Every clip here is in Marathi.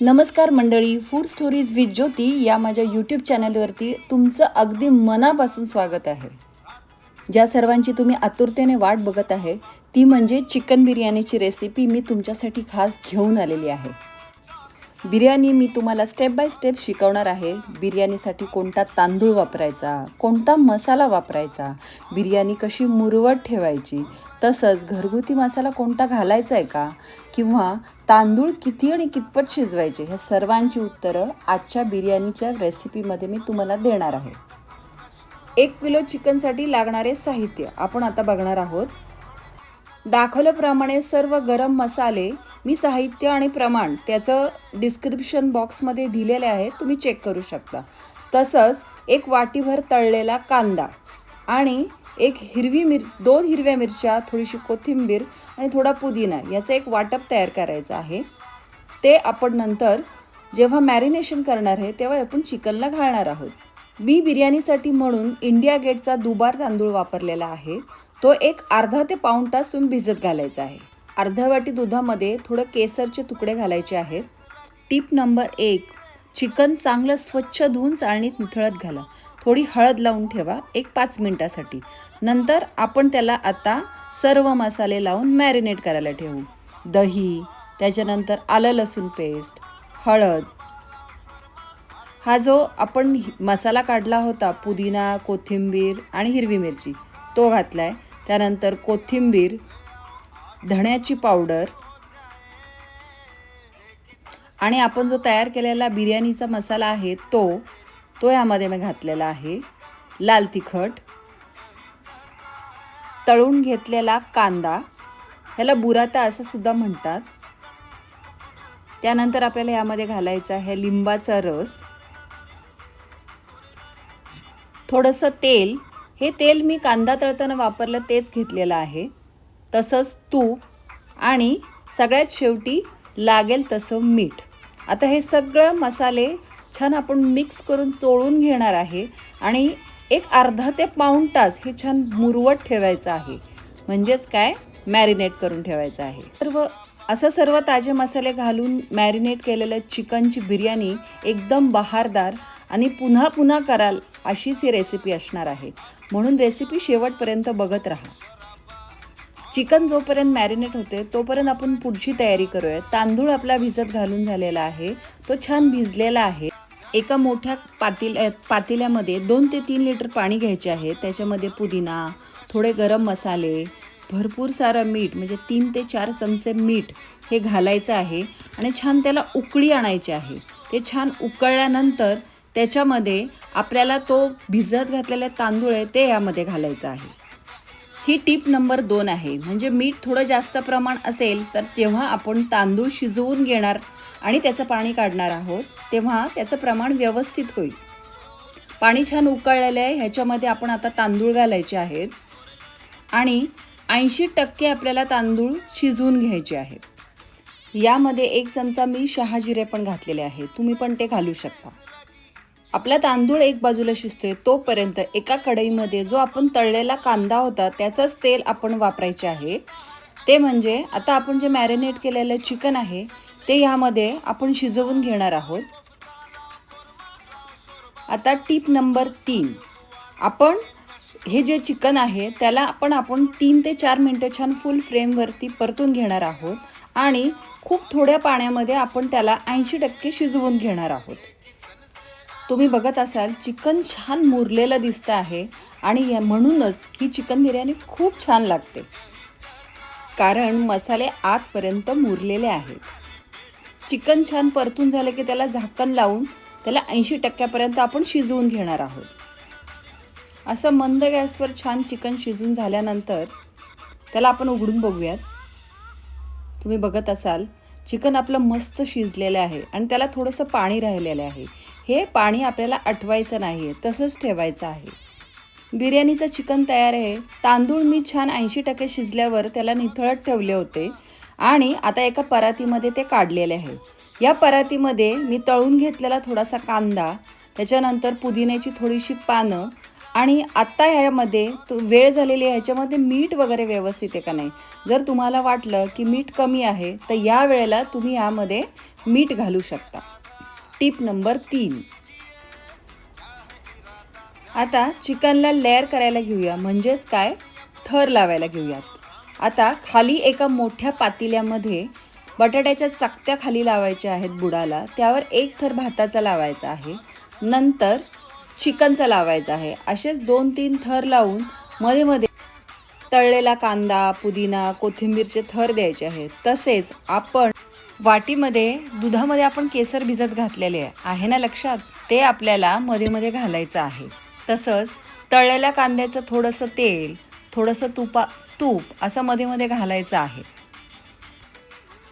नमस्कार मंडळी फूड स्टोरीज विथ ज्योती या माझ्या यूट्यूब चॅनलवरती तुमचं अगदी मनापासून स्वागत आहे. ज्या सर्वांची तुम्ही आतुरतेने वाट बघत आहे ती म्हणजे चिकन बिर्याणीची रेसिपी मी तुमच्यासाठी खास घेऊन आलेली आहे. बिर्याणी मी तुम्हाला स्टेप बाय स्टेप शिकवणार आहे. बिर्याणीसाठी कोणता तांदूळ वापरायचा कोणता मसाला वापरायचा बिर्याणी कशी मुरवट ठेवायची तसंच घरगुती मसाला कोणता घालायचा आहे का? किंवा तांदूळ किती आणि कितपत शिजवायचे? ह्या सर्वांची उत्तरं आजच्या बिर्याणीच्या रेसिपीमध्ये मी तुम्हाला देणार आहे. एक किलो चिकनसाठी लागणारे साहित्य आपण आता बघणार आहोत. दाखवल्याप्रमाणे सर्व गरम मसाले मी साहित्य आणि प्रमाण त्याचं डिस्क्रिप्शन बॉक्समध्ये दिलेले आहे. तुम्ही चेक करू शकता. तसंच एक वाटीभर तळलेला कांदा आणि एक हिरवी मिर दोन हिरव्या मिरच्या थोडीशी कोथिंबीर आणि थोडा पुदिना याचं एक वाटप तयार करायचं आहे. ते आपण नंतर जेव्हा मॅरिनेशन करणार आहे तेव्हा आपण चिकनला घालणार आहोत. मी बिर्याणीसाठी म्हणून इंडिया गेटचा दुबार तांदूळ वापरलेला आहे. तो एक अर्धा ते पाऊण तास तुम्ही भिजत घालायचा आहे. अर्ध्या वाटी दुधामध्ये थोडं केसरचे तुकडे घालायचे आहेत. टिप नंबर एक चिकन चांगलं स्वच्छ धुवून चाळणीत निथळत घाला. थोडी हळद लावून ठेवा एक पाच मिनटासाठी. नंतर आपण त्याला आता सर्व मसाले लावून मॅरिनेट करायला ठेवू. दही त्याच्यानंतर आलं लसूण पेस्ट हळद. हा जो आपण मसाला काढला होता पुदिना कोथिंबीर आणि हिरवी मिरची तो घातला आहे त्यानंतर कोथिंबीर धण्याची पावडर आणि आपण जो तयार केलेला बिर्याणीचा मसाला आहे तो तो यामध्ये मी घातलेला आहे. लाल तिखट. तळून घेतलेला कांदा. ह्याला बुराता असं सुद्धा म्हणतात. त्यानंतर आपल्याला यामध्ये घालायचं आहे लिंबाचा रस. थोडंसं तेल. हे तेल मी कांदा तळताना वापरलं तेच घेतलेलं आहे. तसंच तूप आणि सगळ्यात शेवटी लागेल तसं मीठ. आता हे सगळं मसाले छान आपण मिक्स करून चोळून घेणार आहे. आणि एक अर्धा ते पाऊण तास हे छान मुरवट ठेवायचं आहे. म्हणजेच काय? मॅरिनेट करून ठेवायचं आहे. सर्व असं सर्व ताजे मसाले घालून मॅरिनेट केलेलं चिकनची बिर्याणी एकदम बहारदार आणि पुन्हा पुन्हा कराल अशीच ही रेसिपी असणार आहे. म्हणून रेसिपी शेवटपर्यंत बघत राहा. चिकन जोपर्यंत मॅरिनेट होते तोपर्यंत आपण पुढची तयारी करूया. तांदूळ आपला भिजत घालून झालेला आहे. तो छान भिजलेला आहे. एका मोठ्या पातील पातेल्यामध्ये दोन ते तीन लिटर पाणी घ्यायचे आहे. त्याच्यामध्ये पुदिना थोडे गरम मसाले भरपूर सारं मीठ म्हणजे तीन ते चार चमचे मीठ हे घालायचं आहे आणि छान त्याला उकळी आणायची आहे. ते छान उकळल्यानंतर त्याच्यामध्ये आपल्याला तो भिजत घातलेला तांदूळ आहे ते यामध्ये घालायचं आहे. ही टीप नंबर दोन आहे. म्हणजे मीठ थोडं जास्त प्रमाण असेल तर जेव्हा आपण तांदूळ शिजवून घेणार आणि त्याचं पाणी काढणार आहोत तेव्हा त्याचं प्रमाण व्यवस्थित होईल. पाणी छान उकळलेलं आहे ह्याच्यामध्ये आपण आता तांदूळ घालायचे आहेत. आणि ऐंशी टक्के आपल्याला तांदूळ शिजवून घ्यायचे आहेत. यामध्ये एक चमचा मी शहाजिरे पण घातलेले आहे तुम्ही पण ते घालू शकता. आपला तांदूळ एक बाजूला शिजतोय तोपर्यंत एका कढईमध्ये जो आपण तळलेला कांदा होता त्याचंच तेल आपण वापरायचे आहे. ते म्हणजे आता आपण जे मॅरिनेट केलेलं चिकन आहे ते ह्यामध्ये आपण शिजवून घेणार आहोत. आता टीप नंबर तीन. आपण हे जे चिकन आहे त्याला आपण आपण तीन ते चार मिनटं छान फुल फ्रेमवरती परतून घेणार आहोत आणि खूप थोड्या पाण्यामध्ये आपण त्याला ऐंशी टक्के शिजवून घेणार आहोत. तुम्ही बघत असाल चिकन छान मुरलेलं दिसतं आहे आणि या- म्हणूनच ही चिकन बिर्याणी खूप छान लागते. कारण मसाले आतपर्यंत मुरलेले आहेत. चिकन छान परतून झालं की त्याला झाकण लावून त्याला ऐंशी टक्क्यापर्यंत आपण शिजवून घेणार आहोत. असं मंद गॅसवर छान चिकन शिजून झाल्यानंतर त्याला आपण उघडून बघूयात. तुम्ही बघत असाल चिकन आपलं मस्त शिजलेलं आहे आणि त्याला थोडंसं पाणी राहिलेलं आहे. हे पाणी आपल्याला आटवायचं नाही आहे तसंच ठेवायचं आहे. बिर्याणीचं चिकन तयार आहे. तांदूळ मी छान ऐंशी टक्के शिजल्यावर त्याला निथळत ठेवले होते आणि आता एका परातीमध्ये ते काढलेले आहे. या परातीमध्ये मी तळून घेतलेला थोडासा कांदा त्याच्यानंतर पुदिन्याची थोडीशी पानं आणि आत्ता ह्यामध्ये तो वेळ झालेली आहे ह्याच्यामध्ये मीठ वगैरे व्यवस्थित आहे का नाही? जर तुम्हाला वाटलं की मीठ कमी आहे तर या वेळेला तुम्ही यामध्ये मीठ घालू शकता. टीप नंबर तीन. आता चिकनला लेअर करायला घेऊया. म्हणजेच काय? थर लावायला घेऊयात. आता खाली एका मोठ्या पातेल्यामध्ये बटाट्याच्या चकत्या खाली लावायच्या आहेत बुडाला. त्यावर एक थर भाताचा लावायचा आहे. नंतर चिकनचा लावायचा आहे. असेच दोन तीन थर लावून मध्ये मध्ये तळलेला कांदा पुदिना कोथिंबीरचे थर द्यायचे आहेत. तसेच आपण वाटीमध्ये दुधामध्ये आपण केसर भिजत घातलेले आहे. ना लक्षात? ते आपल्याला मध्ये मध्ये घालायचं आहे. तसंच तळलेल्या कांद्याचं थोडंसं तेल थोडंसं तुपा तूप असं मध्ये मध्ये घालायचं आहे.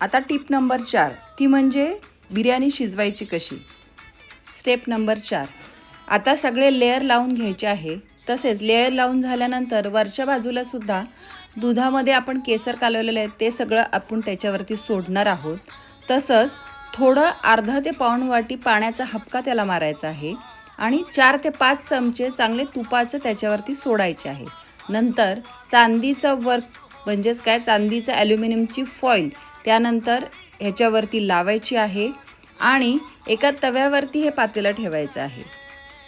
आता टिप नंबर चार. ती म्हणजे बिर्याणी शिजवायची कशी? स्टेप नंबर चार. आता सगळे लेअर लावून घ्यायचे आहे. तसेच लेअर लावून झाल्यानंतर वरच्या बाजूला सुद्धा दुधामध्ये आपण केसर कालवलेलं आहे ते सगळं आपण त्याच्यावरती सोडणार आहोत. तसंच थोडं अर्धा ते पाऊण वाटी पाण्याचा हपका त्याला मारायचा आहे आणि चार ते पाच चमचे चांगले तुपाचं त्याच्यावरती सोडायचे आहे. नंतर चांदीचं वर्क म्हणजेच काय चांदीचं ॲल्युमिनियमची फॉईल त्यानंतर ह्याच्यावरती लावायची आहे आणि एका तव्यावरती हे पातेलं ठेवायचं आहे.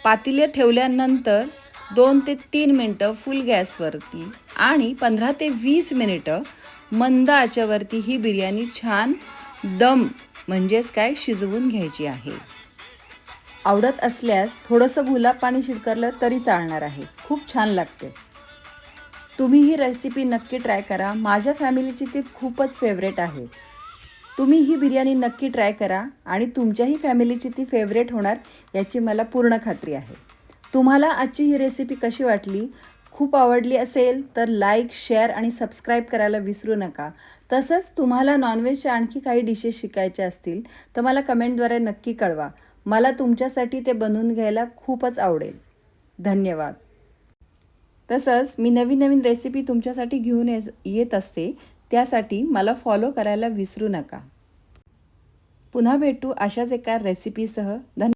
पातेले ठेवल्यानंतर दोन ते तीन मिनटं फुल गॅसवरती आणि पंधरा ते वीस मिनिटं मंद आच्यावरती ही बिर्याणी छान दम म्हणजेच काय शिजवून घ्यायची आहे. आवडत असल्यास थोडंसं गुलाब पाणी शिडकरलं तरी चालणार आहे. खूप छान लागते. तुम्ही ही रेसिपी नक्की ट्राय करा. माझ्या फॅमिलीची ती खूपच फेवरेट आहे. तुम्ही ही बिर्याणी नक्की ट्राय करा आणि तुमच्याही फॅमिलीची ती फेवरेट होणार याची मला पूर्ण खात्री आहे. तुम्हाला आजची ही रेसिपी कशी वाटली? खूप आवडली असेल तर लाईक शेअर आणि सबस्क्राईब करायला विसरू नका. तसंच तुम्हाला नॉनव्हेजच्या आणखी काही डिशेस शिकायच्या असतील तर मला कमेंटद्वारे नक्की कळवा. मला तुमच्यासाठी ते बनवून घ्यायला खूपच आवडेल. धन्यवाद. तसंच मी नवीन नवीन रेसिपी तुमच्यासाठी घेऊन येत असते त्यासाठी मला फॉलो करायला विसरू नका. पुन्हा भेटू अशाच एका रेसिपीसह धन्य